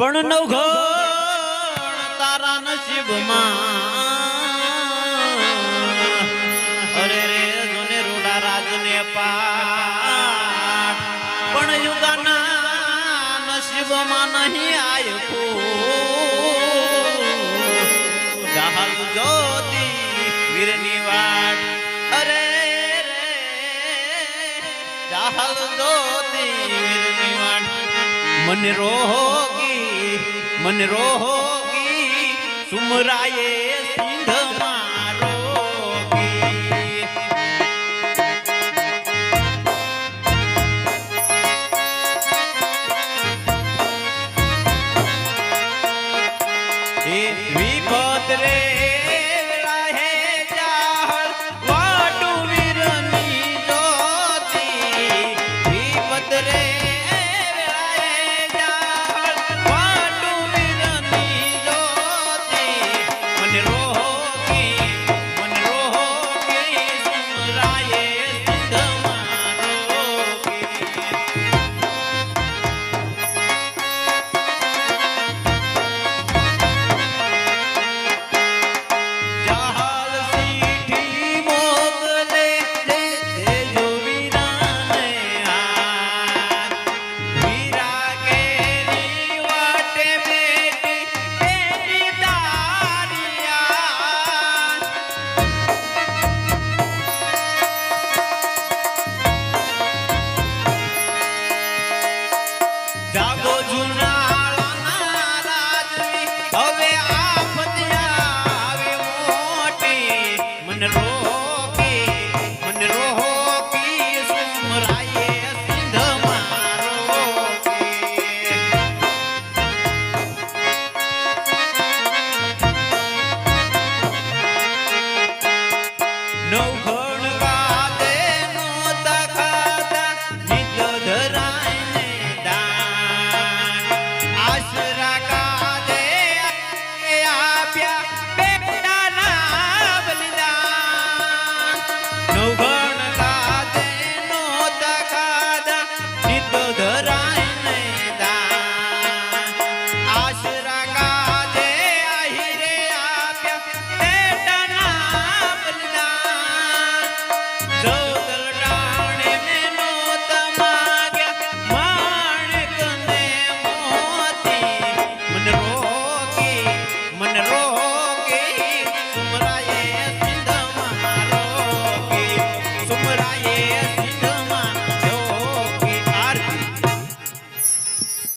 પણ નવઘો તારા નસીબમાં. અરે રે જોને રૂડા રાજને પાઠ. પણ યુગાના નસીબમાં નહીં આયકો. જહાલ જ્યોતિ વીરની વાટ. અરે રે જહાલ જ્યોતિ વીરની વાટ. મને રોગી મને રોગી સુમરાયે સિંધમાં no hope.